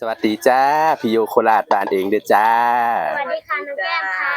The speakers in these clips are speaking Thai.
สวัสดีจ้าพี่โยโคราชบ้านเองเด้อจ้า สวัสดีค่ะน้องแก้มค่ะ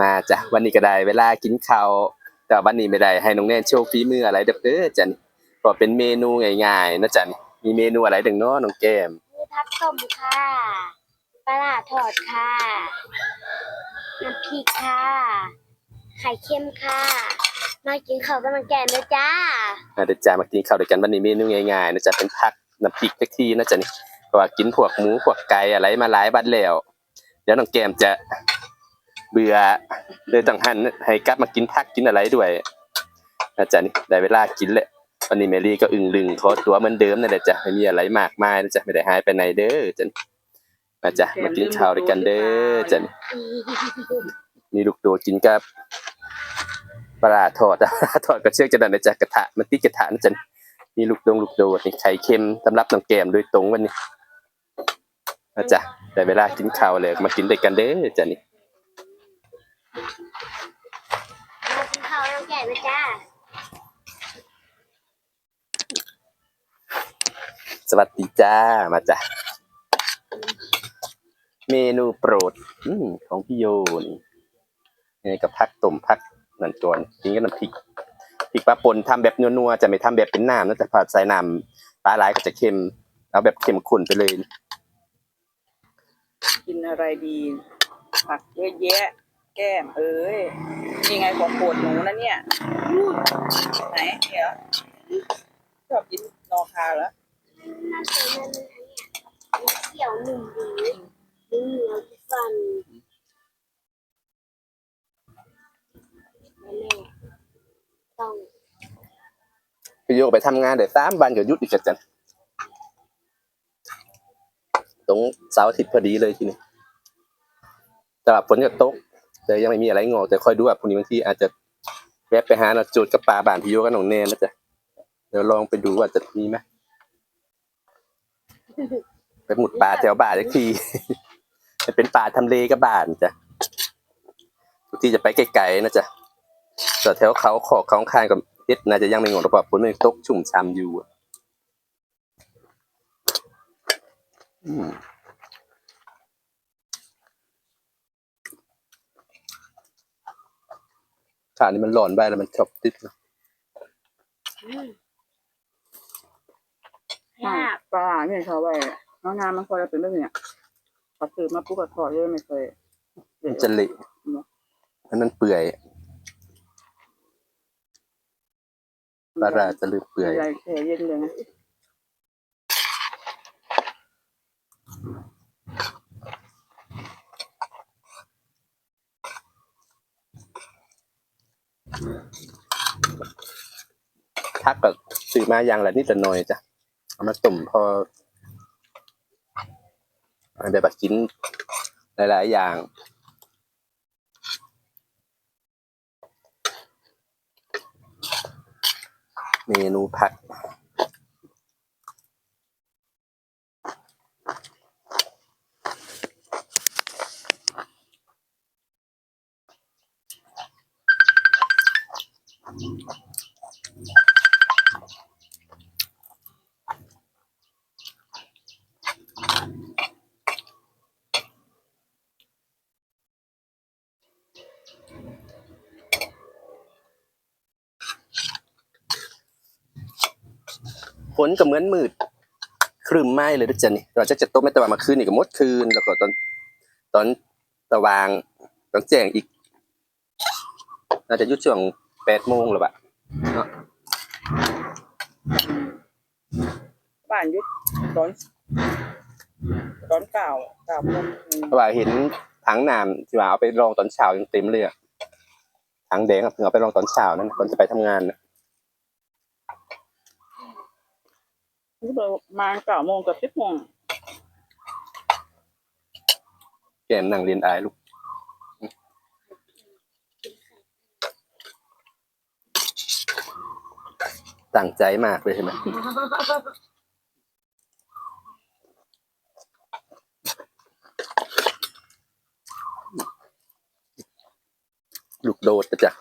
มาจ้ะวันนี้ก็ได้เวลากินข้าวแต่วันนี้ไม่ได้ให้น้องแนนโชว์ฝีมืออะไรเด้อเด้อจ้ะนี่ก็เป็นเมนูง่ายๆนะจ้ะนี่มีเมนูอะไรดึงเนาะน้องแก้มมีพักต้มค่ะปลาร้าทอดค่ะน้ำพริกค่ะ ไข่เค็มค่ะ มากินข้าวกับน้องแก้มเลยจ้ามาเด้อจ้ามากินข้าวด้วยกันวันนี้เมนูง่ายๆนะจ๊ะเป็นผักน้ำพริกตะทีนะจ๊ะนี่ เพราะว่ากินพวกหมูพวกไก่อะไรมาหลายบัดแล้วเดี๋ยวน้องแก้มจะเบื่อเลยต้องหันให้กลับมากินผักกินอะไรด้วยนะจ๊ะนี่ได้เวลากินแหละวันนี้เมลี่ก็อึ้งลึงขอตัวเหมือนเดิมนั่นแหละจ้ะไม่มีอะไรมากมายนะจ๊ะไม่ได้หายไปไหนเด้อจ้ะมาจ้ะมากินข้าวด้วยกันเด้อจ้ะมีลูกโดดกินกับปลาทอดทอดกระเชือกจะดันนะจ๊ะกระทะมันติดกระทะนะจ๊ะมีลูกดงลูกโดดนี่ไข่เค็มสำหรับน้องแก้มโดยตรงวันนี้ มาจ้ะได้เวลากินข้าวเลยมากินด้วยกันเด้อจ้ะนี่มากินข้าวกับน้องแก้มเลยจ้าสวัสดีจ้ามาจ้ะเมนูโปรดอืมของพี่โยนี่นี่กับพักต้มพักนั่นตัวนี่กินกับน้ำพริกพริกปลาป่นทำแบบนัวๆจะไม่ทำแบบเป็นน้ำนะแต่ผัดใส่น้ำปลาไหลายก็จะเค็มเอาแบบเค็มข้นไปเลย กินอะไรดี ผักเยอะแยะ แก้มเอ้ยนี่ไงของโปรดหนูนะเนี่ยไหนเดี๋ยวชอบกินนอคาเหรอน่าจะนั่นอันเนี้ยเขียวหนุ่มดีนุ่มเหนียวฟันแม่ต้องพี่โยกไปทำงานเดี๋ยวสามวันก็หยุดอีกแล้วจ้ะ ตรงเสาร์อาทิตย์พอดีเลยทีนี้แต่ว่าฝนก็ตกแต่ยังไม่มีอะไรงอกแต่คอยดูว่าพรุ่งนี้บางทีอาจจะแวะไปหาเราจูดกับปลาบ้านพี่โยกับน้องแนนนะจ๊ะเดี๋ยวลองไปดูว่าจะมีไหมไปหมุดป่าแถวบ้านสักทีเป็นป่าทำเลกับบ้านจ้ะทุกที่จะไปไกลๆนะจ๊ะแต่แถวเขาขอกเขาข้างกับเอ็ดน่าจะยังไม่งอกหรอกเพราะฝนมันตกชุ่มช่ำอยู่ อะอืมขานี่มันหลอนไปแล้วมันชอบติดนะยากปลาเนี่ยชอบไว้น้องงานมันคอยเป็นแบบเนี้ยพอซื้อมาปุ๊บก็ทอดเลยไม่เคยมันจะเละอันนั้นเปื่อยปลาร้าจะลืมเปื่อยใหญ่แช่เย็นเลยนะ ทักก็ซื้อมาอย่างละนิดละหน่อยจ้ะเอามาตุ่มพอเอาแบบกินหลาย ๆ อย่างเมนูผัก ฝนก็เหมือนมืดครึมไหมเลยนะจ๊ะนี่เราจะจะตกไม่ตะวันมาคืนนี่ก็หมดคืนแล้วก็ตอนตอนตะวางตอนแจ้งอีกน่าจะอยุดช่วงแปดโมงหรือเปล่าบ้านยุดตอนตอนเก่าเก่าโมงอืมเพราะว่าเห็นถังน้ำที่ว่าเอาไปรองตอนเช้ายังเต็มเลยอะถังแดงอะเพิ่งเอาไปรองตอนเช้านั่นก่อนจะไปทำงานนะ นี่เรามาเก่าโมงกับสิบโมงแกนั่งเรียนอายลูกตั้งใจมากเลยใช่ไหมลูกโดดจ๊ะ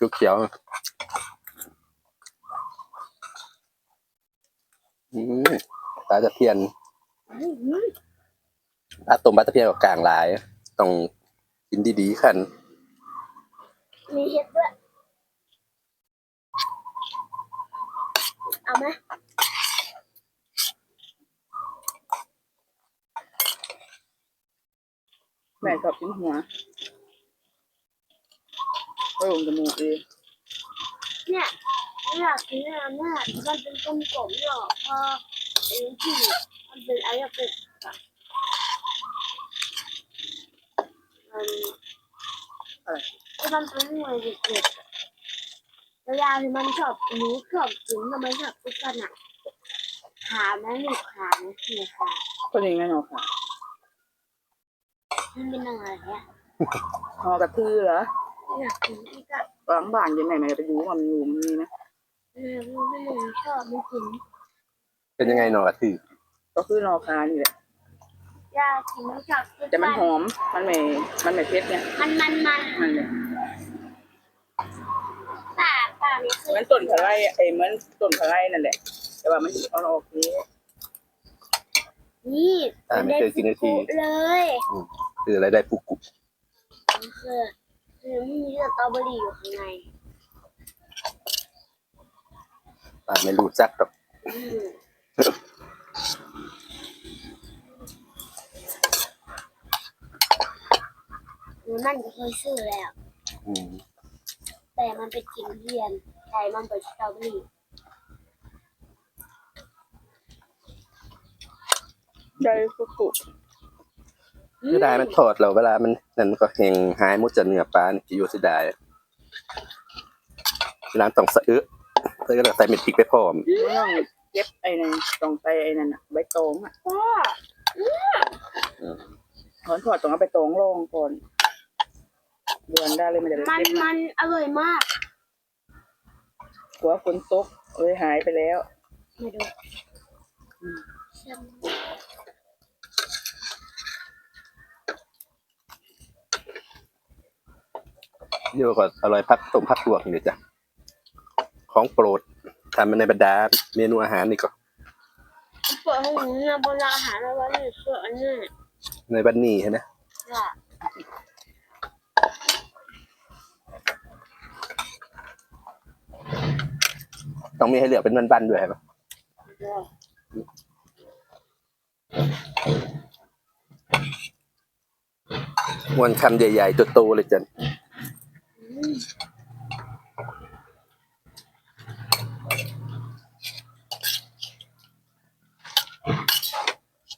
ลูกเขียวอืม ตาจะเพียนอื้อหืปลาต้มปลาตะเพียนกับกลางหลาย ต้องกินดีๆคันมีเห็ดด้วย เอาไหมแม่ชอบกินหัวไปลงจมูกเองเนี่ยไม่อยากกินเนื้อเนี่ยมันเป็นกลมๆหรอกพอ ไอ้ที่มันเป็นอะไรเป็นแบบมันอมันเป็นหน่วยเด็กๆเวลาที่มันชอบหนูชอบกินทำไมชอบกินกันอะขาไหมหนูขาไหมเนี่ขาก็ยังไงเนาะค่ะมันเป็นอะไรอะหอกระทือเหรออยากกินอีกอะหลังบ้านยังไงแม่ไปดูว่ามันอยู่มันมีนะเออไม่หนูชอบไม่กิน เป็นยังไงหนอกระถือก็คือนอคานี่แหละอยากกินชอบกินแต่มันหอมมันไม่มันไม่เผ็ดเนี่ยมันมันมันมันเลยป่าป่านี่คือเหมือนต้นพะไลไอ้เหมือนต้นพะไลนั่นแหละ แต่ว่ามันเอาออกนี้นี่อ่าไม่เคยกินนาทีเลยคืออะไรได้ปุกกุคือคือมีสตรอเบอรี่อยู่ข้างในปลาไม่รู้จักหรอกอืม หนูนั่นก็เคยซื้อแล้ว อืมแต่มันเป็นกินเทียนแต่มันเป็นสตรอเบอรี่ไดฟุกุคือได้มันทอดเราเวลามันนั่นมันก็แห้งหายหมุดจะเนื้อปลานี่กิโยสิได้เวลาต้องสะอึกเพื่อจะใส่เม็ดพริกไปพร้อมมันต้อง เย็บไอ้นั่นตรงไปไอ้นั่นอะใบตองอะก็ถอนถอดตรงเอาไปตองลงก่อนเดือนได้เลยมันจะได้มันเจ็บมัมากนอร่อยมากกลัวฝนตกเลยหายไปแล้วมาดูเชื่อมเยอะกว่าอร่อยพักต้มพักลวกนี่เลยจ้ะ ของโปรด ทำมาในบรรดาเมนูอาหารนี่ก็เปิดให้หนูเนี่ยบนร้าอาหารแล้วว่านี่คืออันนี้ในบันนี่ใช่ไหมค่ะต้องมีให้เหลือเป็นบันๆด้วยใช่ปะมวนคำใหญ่ๆตัวโตเลยจ้ะ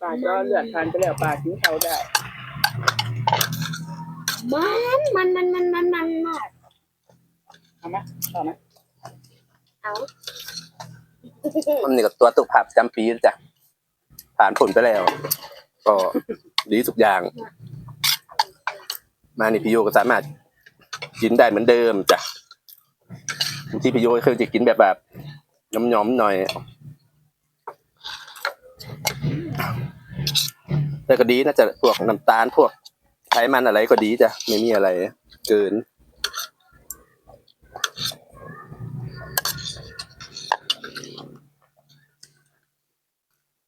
ปลา ก็เลือดทานไปแล้วปลาทิ้งเขาได้มันมันมันมันมันมันมากเอาไหมเอาไหมเอามันนี่ก็ตัวตุกผับจำปีแล้วจ้ะผ่านผลไปแล้ว ก็ดีทุกอย่าง มานี่พี่โยก็สามารถกินได้เหมือนเดิมจ้ะที่พี่โยเคยจะกินแบบแบบย้อมๆหน่อย แต่ก็ดีนะจะพวกน้ำตาลพวกไขมันอะไรก็ดีจ้ะไม่มีอะไร เกิน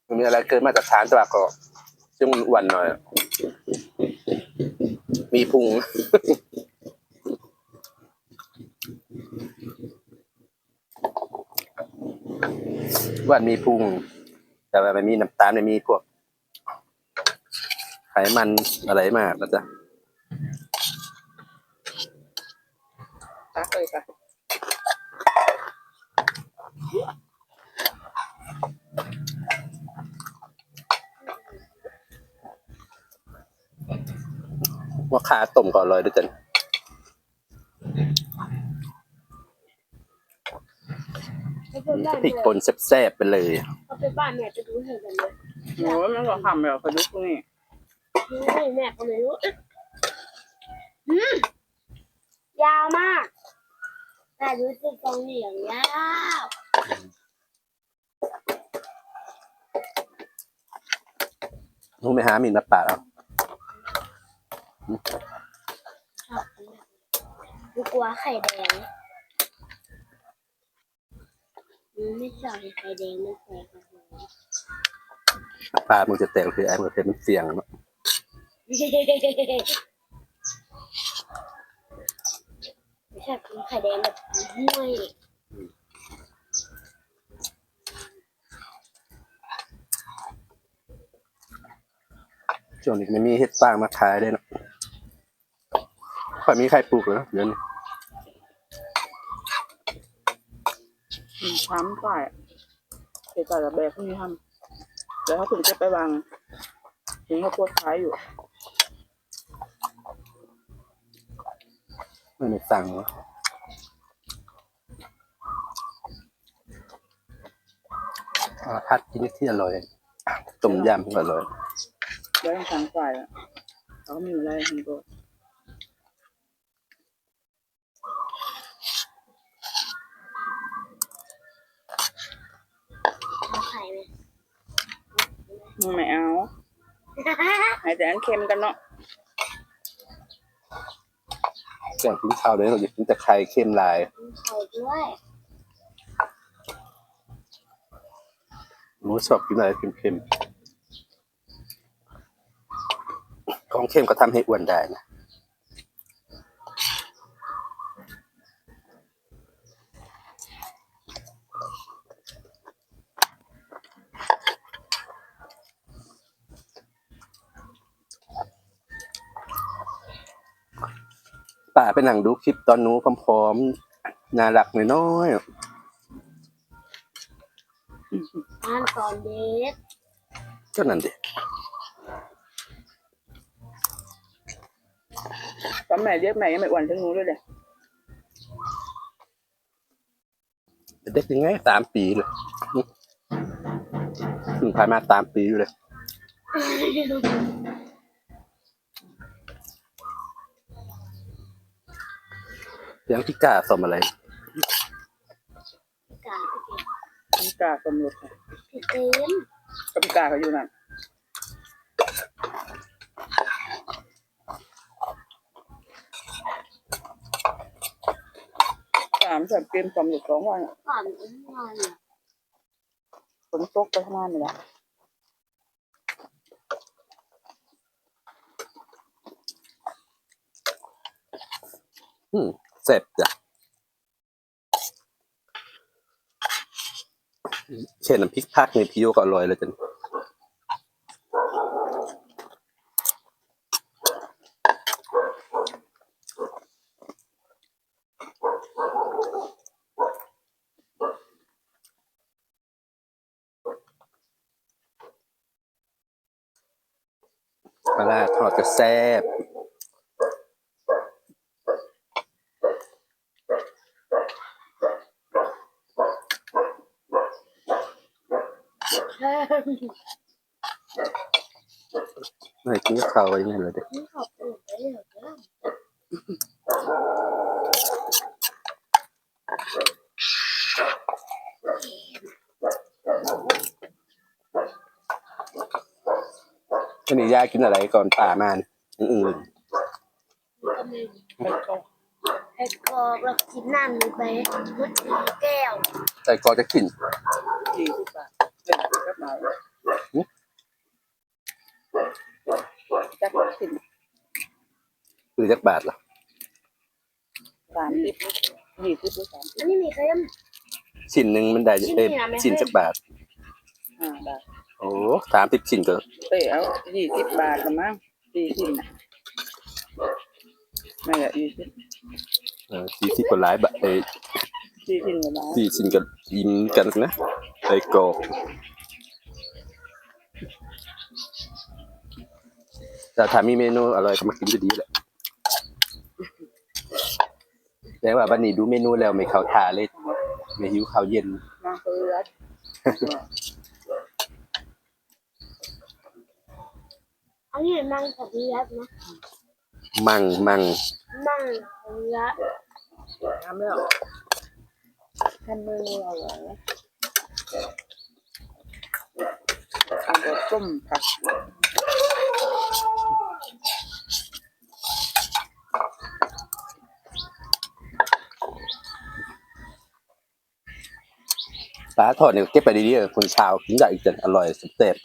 ไม่มีอะไรเกินมาตรฐานต่ว่าก็ช่วงอ้วันหน่อย มีพุงอ้วันมีพุง แต่ว่าไม่มีน้ำตาลไม่มีพวก ไขมันอะไรมากนะจ๊ะตักเลยค่ะว่าขาต้มก่อนเลยด้วยจ้ะเขาเป็นบ้านพริกแม่ป่นแซ่บๆไปเลย เขาเป็นบ้านแม่จะดูเห็นกันเลยโอ้ยมันก็ทำแบบกระดูกนี่ นี่แม่ก็ไม่รู้อึ๊ะอืมยาวมาก แต่รู้สึกตรงเหนียงยาวต้องไปหามีดมาปาดเอาดูกลัวไข่แดงอืมไม่ชอบไข่แดงมันใส่กระหังปลามันจะแตกคือไอ้มันเป็นมันเสียงเนาะ ไม่ชอบกินไข่แดงแบบห้วยช่วงนี้ไม่มีเห็ดฟางมาขายเลยเนาะค่อยมีใครปลูกเลยเนาะเดี๋ยวนี้อืมช้ำฝ่ายเศษแต่ละแบบพวกนี้ทำแล้วเขาถึงจะไปวางถึงเขาโพดขายอยู่ ไม่ได้สั่งเนาะอ่าพัดกินที่อร่อยต้มยำก็อร่อยแล้วทางฝ่ายอะเขาก็มีอะไรทางตัวเอาไข่ไหมไม่เอาให้แต่อันเค็มกันเนาะ แกงกินข้าวเลยเราอยากกินแต่ไข่เค็มลายมีไข่ด้วยหนูชอบกินอะไรเค็มๆของเค็มก็ทำให้อ้วนได้นะ นั่งดูคลิปตอนหนูพร้อมๆน่ารักน้อยๆอ่านตอนเด็กก็นั่นดิตอนแม่เรียกแม่ยังไม่อ้วนถึงหนูด้วยเลยเด็กยังไงสามปีเลยถึงผ่านมาสามปีอยู่เลย ยังพี่กล้าสมอะไรกาพี่กาสมรสค่ะพี่เต็มกับพี่กาเขาอยู่นั่นสามสับเกมสมรสสองวันอะก่อนอุ้มวันฝนตกไปทำงานนี่แหละอืม เสร็จจ้ะเช่นน้ำพริกพักในพิโยก็อร่อยเลยจังปลาร้าทอดก็แซ่บ ไม่กินข้าวไว้ยังไงเลยเด็กนี่ขอบอุ่นไปเลยเด้อทีนี้ยายกินอะไรก่อนป่ามาเนี่ยอื่นก็มีแล้วก็ไอ้กรอกแล้วกินน้ำนี่ไปมุดสีแก้วๆแต่ก็จะกินยี่สิบบาทเล่นกับหน่อย จักสิบหรือจักบาทเหรอสามสิบยี่สิบหรือสามสิอับนนี้มีเค็ม ชิ้นหนึ่งมันได้ชิ้นเต็มนี่นะไม่ชิ้นให้จักบาทอ่าได้โอ้สามสิบชิ้นก็เอ้ยเอายี่สิบบาทละมั้งสี่สิบนะไม่ละยี่สิบเออสี่สิบกว่าหลายบาทเอ้ยสี่สิบละมั้งสี่ชิ้นก็ยิ้มกันนะไอ้กรอก แต่ถ้ามีเมนูอร่อยก็มากินจะดีแหละแต่ว่าวันนี้ดูเมนูแล้วไม่เข้าท่าเลยไม่หิวข้าวเย็นมาเพื่อนอันนี้มังสวิรัตนะมั่งมั่งมังสวิรัตทำแล้วทำมือเราเหรอทำแบบส้มผัก ปลาทอดเนี่ยเก็บไปดีๆคนชาวกินได้อีกจนอร่อยสุดเต็ม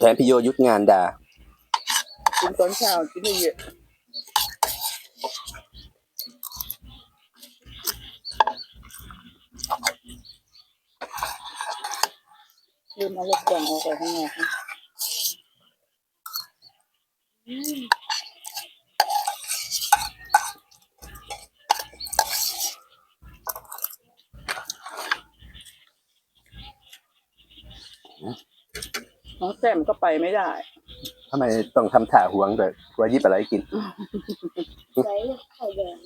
แทนพี่โยยุดงานดากินตอนเช้ากินเยอะลืมเอาลูกแกงออกไปข้างนอก นะน้องแซมก็ไปไม่ได้ทำไมต้องทำท่าหวงแบบว่ายิบอะไรกินไว้ไข่แดง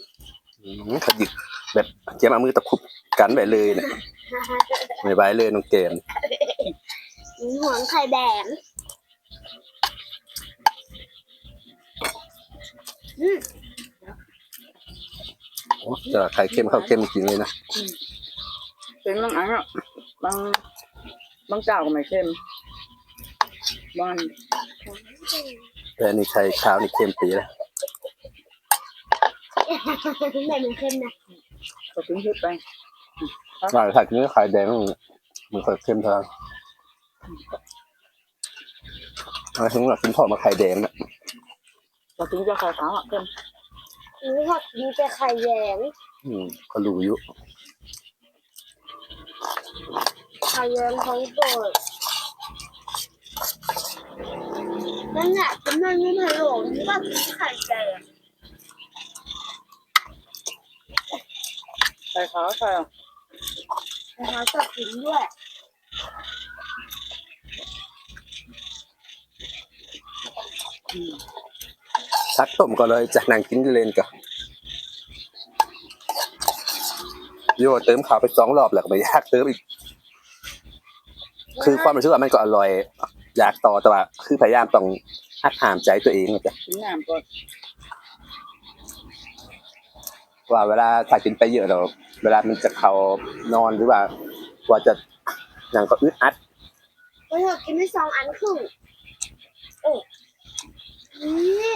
อืมขยิกแบบเกมเอามือตะคุบกันไปเลยเนี่ยไม่ไหวเลยน้องเกมห่วงไข่แดงอืมโอ้จะไข่เค็มข้าวเค็มจริงเลยนะ เป็นบางอันอะบาง บางเจ้าก็ไม่เข้มบางแต่อันนี่ไข่ขาวนี่เค็มปีแล้วแม่มันเข้มนะก็ถึงชุดไปว่าถ้ากินไข่แดงมันค่อยเค็มทางเอาถึงว่ากินพอมาไข่แดงนะก็ถึงจะขายขาวอะเข้มนี่ค่ะมีแต่ไข่แดงอืมก็รู้อยู่ ไข่แดงของโปรดนั่นแหละเป็นนั่นนี่ไข่หลงที่ว่ากินไข่แดงขายขาวใช่อะนะคะจะกินด้วยซักต้มก็เลยจากนางกินเลนกับโยเติมข้าวไปสองรอบแล้วก็ไม่อยากเติมอีก คือความรู้สึกว่ามันก็อร่อย อยากต่อแต่ว่าคือพยายามต้องหักหามใจตัวเองนะจ๊ะกินน้ำก่อนว่าเวลาถ้ากินไปเยอะเราเวลามันจะเขานอนหรือว่าว่าจะอย่างก็อึดอัดก็เธอกินไปสองอันครึ่งโอ้นี่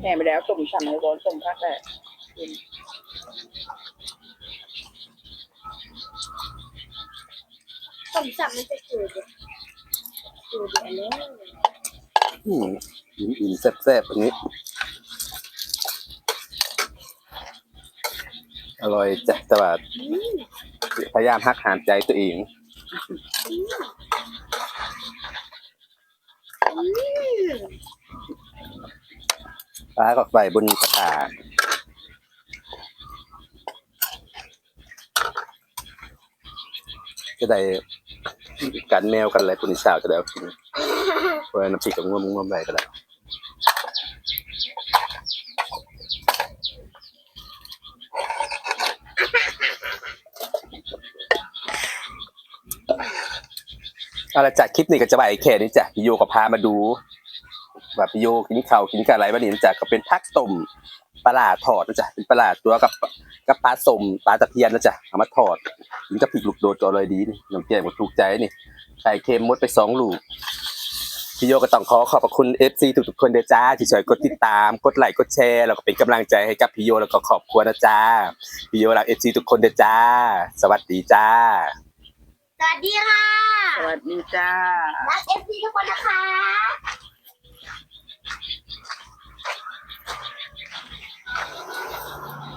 แห่ไปแล้วต้มฉ่ำให้ร้อนต้มพักแหละ กินต้มสับมันจะจืดเลยจืดเดี๋ยวเลยอืมอิ่มๆแซ่บๆอย่างนี้ อร่อยจ้ะแต่ว่าอืมพยายามหักหามใจตัวเอง อืมฟ้าก็ไฟบนกระถาจะได้ กันแมวกันอะไรคนอีสาวจะได้เอากินเพราะน้ำพริกกับง่วมง่วมไปก็ได้เอาละจากคลิปนี้ก็จะไปแค่นี้จ้ะพี่โยก็พามาดู ว่าพี่โยกินข้าวกินกับอะไรบ้างนี่จ้ะก็เป็นพักต้มปลาร้าทอดนะจ๊ะเป็นปลาร้าตัวกับกับปลาสมปลาตะเพียนนะจ๊ะเอามาทอดกินกับพริกลูกโดดก็อร่อยดีนี่น้ำแกงก็ถูกใจนี่ไข่เค็มมดไปสองลูกพี่โยก็ต้องขอขอบพระคุณเอฟซีทุกๆคนเด้อจ้าที่ช่วยกดติดตามกดไลค์กดแชร์แล้วก็เป็นกำลังใจให้กับพี่โยแล้วก็ขอบคุณนะจ้าพี่โยรักเอฟซีทุกคนเด้อจ้า สวัสดีจ้า สวัสดีค่ะ สวัสดีจ้า รักเอฟซีทุกคนนะคะ Thank you.